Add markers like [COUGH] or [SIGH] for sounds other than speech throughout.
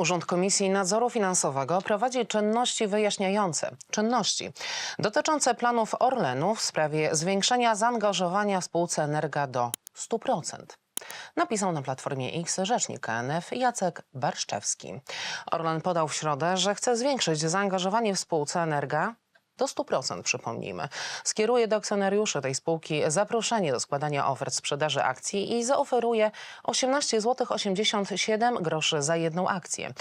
Urząd Komisji Nadzoru Finansowego prowadzi czynności wyjaśniające. Czynności dotyczące planów Orlenu w sprawie zwiększenia zaangażowania w spółce Energa do 100%. Napisał na Platformie X rzecznik KNF Jacek Barszczewski. Orlen podał w środę, że chce zwiększyć zaangażowanie w spółce Energa do 100%, przypomnijmy. Skieruje do akcjonariuszy tej spółki zaproszenie do składania ofert sprzedaży akcji i zaoferuje 18 zł 87 groszy za jedną akcję.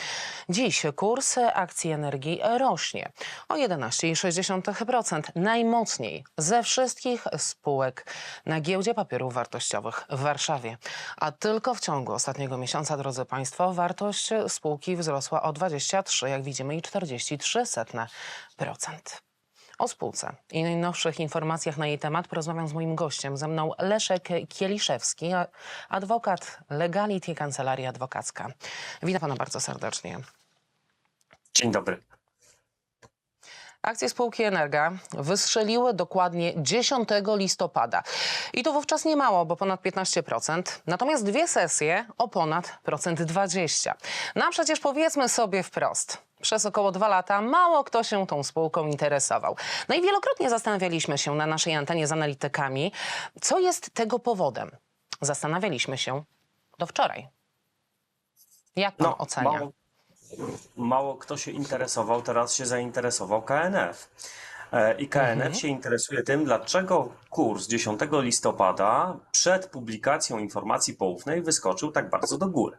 Dziś kurs akcji energii rośnie o 11,6%, najmocniej ze wszystkich spółek na giełdzie papierów wartościowych w Warszawie. A tylko w ciągu ostatniego miesiąca, drodzy Państwo, wartość spółki wzrosła o 23, jak widzimy, i 43%. O spółce i najnowszych informacjach na jej temat porozmawiam z moim gościem. Ze mną Leszek Kieliszewski, adwokat Legality Kancelaria Adwokacka. Witam pana bardzo serdecznie. Dzień dobry. Akcje spółki Energa wystrzeliły dokładnie 10 listopada. I to wówczas nie mało, bo ponad 15%. Natomiast dwie sesje o ponad procent 20. No a przecież powiedzmy sobie wprost. Przez około dwa lata mało kto się tą spółką interesował. No i wielokrotnie zastanawialiśmy się na naszej antenie z analitykami, co jest tego powodem. Zastanawialiśmy się do wczoraj. Jak pan ocenia? mało, mało kto się interesował, teraz się zainteresował KNF. E, I KNF Mhm. się interesuje tym, dlaczego kurs 10 listopada przed publikacją informacji poufnej wyskoczył tak bardzo do góry.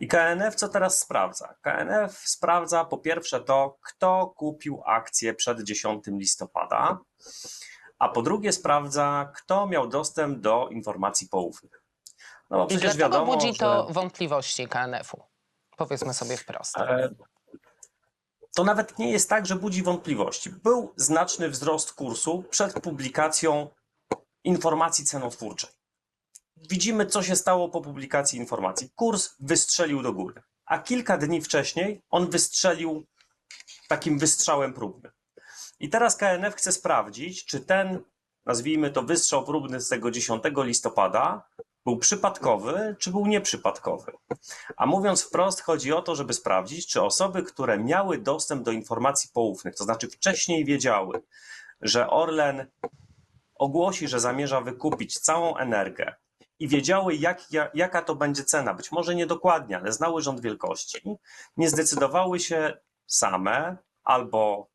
I KNF co teraz sprawdza? KNF sprawdza po pierwsze to, kto kupił akcje przed 10 listopada, a po drugie sprawdza, kto miał dostęp do informacji poufnych. No bo I przecież dlaczego wiadomo, budzi to że... wątpliwości KNF-u? Powiedzmy sobie wprost. E, To nawet nie jest tak, że budzi wątpliwości. Był znaczny wzrost kursu przed publikacją informacji cenotwórczej. Widzimy, co się stało po publikacji informacji. Kurs wystrzelił do góry, a kilka dni wcześniej on wystrzelił takim wystrzałem próbnym. I teraz KNF chce sprawdzić, czy ten, nazwijmy to wystrzał próbny z tego 10 listopada, był przypadkowy, czy był nieprzypadkowy. A mówiąc wprost, chodzi o to, żeby sprawdzić, czy osoby, które miały dostęp do informacji poufnych, to znaczy wcześniej wiedziały, że Orlen ogłosi, że zamierza wykupić całą energię i wiedziały, jak, ja- jaka to będzie cena, być może niedokładnie, ale znały rząd wielkości, nie zdecydowały się same albo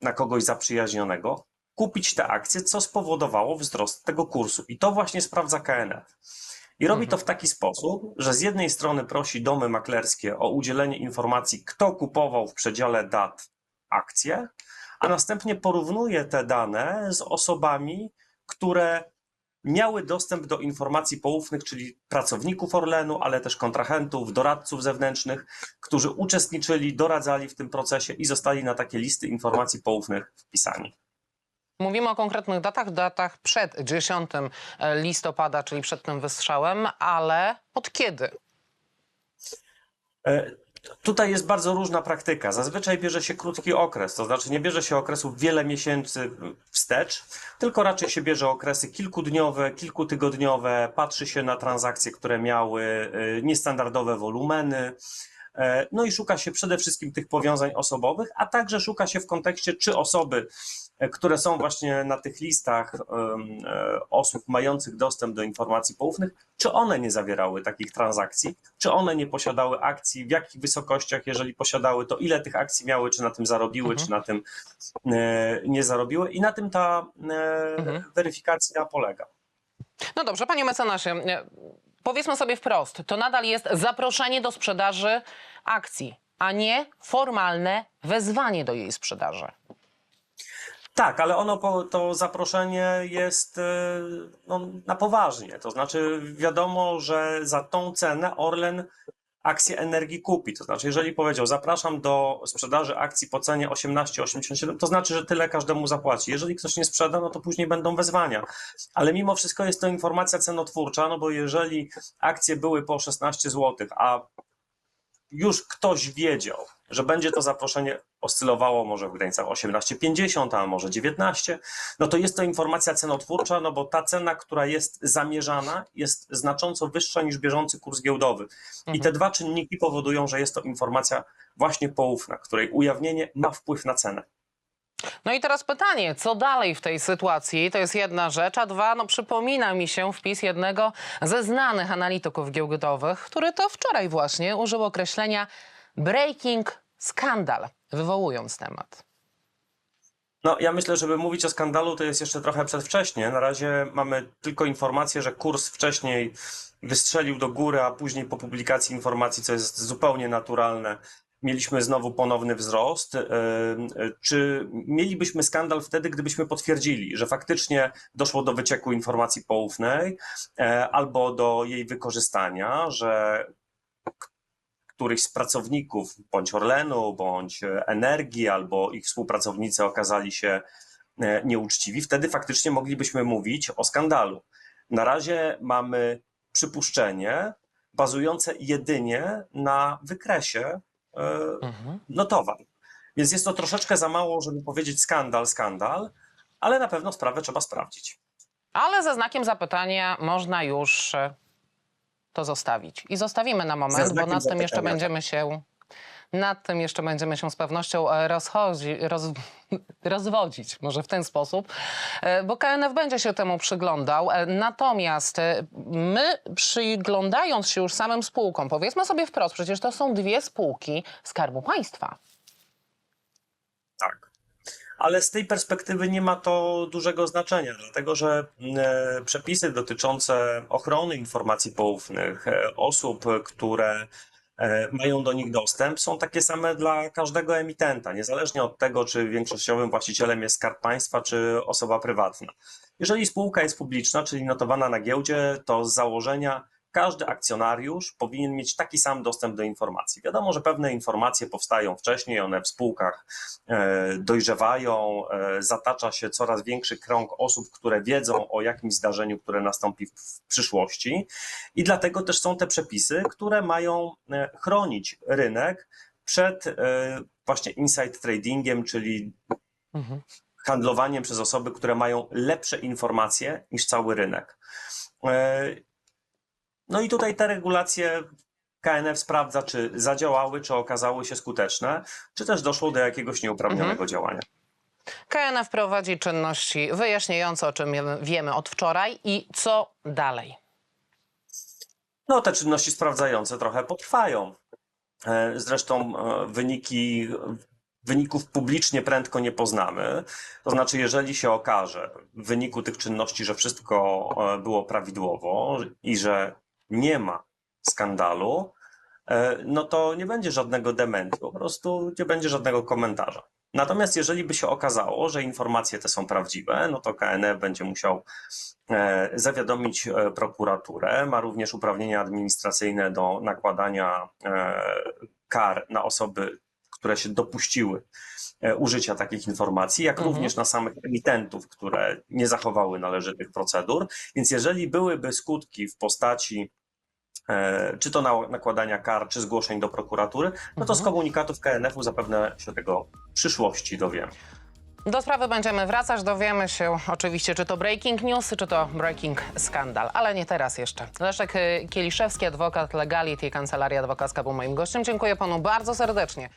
na kogoś zaprzyjaźnionego kupić te akcje, co spowodowało wzrost tego kursu. I to właśnie sprawdza KNF. I robi to w taki sposób, że z jednej strony prosi domy maklerskie o udzielenie informacji, kto kupował w przedziale dat akcje, a następnie porównuje te dane z osobami, które miały dostęp do informacji poufnych, czyli pracowników Orlenu, ale też kontrahentów, doradców zewnętrznych, którzy uczestniczyli, doradzali w tym procesie i zostali na takie listy informacji poufnych wpisani. Mówimy o konkretnych datach, datach przed 10 listopada, czyli przed tym wystrzałem, ale od kiedy? E, Tutaj jest bardzo różna praktyka. Zazwyczaj bierze się krótki okres, to znaczy nie bierze się okresów wiele miesięcy wstecz, tylko raczej się bierze okresy kilkudniowe, kilkutygodniowe, patrzy się na transakcje, które miały e, niestandardowe wolumeny. e, No i szuka się przede wszystkim tych powiązań osobowych, a także szuka się w kontekście, czy osoby, które są właśnie na tych listach e, osób mających dostęp do informacji poufnych, czy one nie zawierały takich transakcji, czy one nie posiadały akcji, w jakich wysokościach, jeżeli posiadały, to ile tych akcji miały, czy na tym zarobiły, Mhm. czy na tym e, nie zarobiły. I na tym ta e, Mhm. weryfikacja polega. No dobrze, panie mecenasie, e, powiedzmy sobie wprost, to nadal jest zaproszenie do sprzedaży akcji, a nie formalne wezwanie do jej sprzedaży. Tak, ale ono to zaproszenie jest e, no, na poważnie. To znaczy, wiadomo, że za tą cenę Orlen akcję energii kupi. To znaczy, jeżeli powiedział, zapraszam do sprzedaży akcji po cenie 18,87, to znaczy, że tyle każdemu zapłaci. Jeżeli ktoś nie sprzeda, no to później będą wezwania. Ale mimo wszystko jest to informacja cenotwórcza, no bo jeżeli akcje były po 16 zł, a już ktoś wiedział, że będzie to zaproszenie oscylowało może w granicach 18,50, a może 19, no to jest to informacja cenotwórcza, no bo ta cena, która jest zamierzana, jest znacząco wyższa niż bieżący kurs giełdowy. I te dwa czynniki powodują, że jest to informacja właśnie poufna, której ujawnienie ma wpływ na cenę. No i teraz pytanie, co dalej w tej sytuacji? To jest jedna rzecz, a dwa, no przypomina mi się wpis jednego ze znanych analityków giełdowych, który to wczoraj właśnie użył określenia breaking skandal, wywołując temat. No, ja myślę, żeby mówić o skandalu, to jest jeszcze trochę przedwcześnie. Na razie mamy tylko informację, że kurs wcześniej wystrzelił do góry, a później po publikacji informacji, co jest zupełnie naturalne, mieliśmy znowu ponowny wzrost. Yy, yy, Czy mielibyśmy skandal wtedy, gdybyśmy potwierdzili, że faktycznie doszło do wycieku informacji poufnej e, albo do jej wykorzystania, że któryś z pracowników bądź Orlenu, bądź e, Energii, albo ich współpracownicy okazali się e, nieuczciwi, wtedy faktycznie moglibyśmy mówić o skandalu. Na razie mamy przypuszczenie bazujące jedynie na wykresie e, Mhm. Więc jest to troszeczkę za mało, żeby powiedzieć skandal, skandal, ale na pewno sprawę trzeba sprawdzić. Ale ze znakiem zapytania można już e, to zostawić. I zostawimy na moment, bo nad tym jeszcze będziemy się nad tym jeszcze będziemy się z pewnością e, rozchodzi, roz, [LAUGHS] rozwodzić, może w ten sposób, e, bo KNF będzie się temu przyglądał. E, Natomiast my przyglądając się już samym spółkom, powiedzmy sobie wprost, przecież to są dwie spółki Skarbu Państwa. Tak. Ale z tej perspektywy nie ma to dużego znaczenia, dlatego że przepisy dotyczące ochrony informacji poufnych, osób, które mają do nich dostęp, są takie same dla każdego emitenta, niezależnie od tego, czy większościowym właścicielem jest skarb państwa, czy osoba prywatna. Jeżeli spółka jest publiczna, czyli notowana na giełdzie, to z założenia każdy akcjonariusz powinien mieć taki sam dostęp do informacji. Wiadomo, że pewne informacje powstają wcześniej, one w spółkach e, dojrzewają, e, zatacza się coraz większy krąg osób, które wiedzą o jakimś zdarzeniu, które nastąpi w przyszłości. I dlatego też są te przepisy, które mają e, chronić rynek przed właśnie inside tradingiem, czyli Mhm. handlowaniem przez osoby, które mają lepsze informacje niż cały rynek. No i tutaj te regulacje KNF sprawdza, czy zadziałały, czy okazały się skuteczne, czy też doszło do jakiegoś nieuprawnionego działania. KNF prowadzi czynności wyjaśniające, o czym wiemy od wczoraj i co dalej. No, te czynności sprawdzające trochę potrwają. E, Zresztą e, wyniki, wyników publicznie prędko nie poznamy. To znaczy, jeżeli się okaże w wyniku tych czynności, że wszystko e, było prawidłowo i że nie ma skandalu, e, no to nie będzie żadnego dementi, po prostu nie będzie żadnego komentarza. Natomiast jeżeli by się okazało, że informacje te są prawdziwe, no to KNF będzie musiał e, zawiadomić e, prokuraturę, ma również uprawnienia administracyjne do nakładania e, kar na osoby, które się dopuściły e, użycia takich informacji, jak Mhm. również na samych emitentów, które nie zachowały należytych procedur. Więc jeżeli byłyby skutki w postaci e, czy to na, nakładania kar, czy zgłoszeń do prokuratury, no to z Mhm. komunikatów KNF-u zapewne się tego w przyszłości dowiemy. Do sprawy będziemy wracać, dowiemy się oczywiście, czy to breaking news, czy to breaking skandal, ale nie teraz jeszcze. Leszek y, Kieliszewski, adwokat Legality, Kancelaria Adwokacka był moim gościem. Dziękuję panu bardzo serdecznie.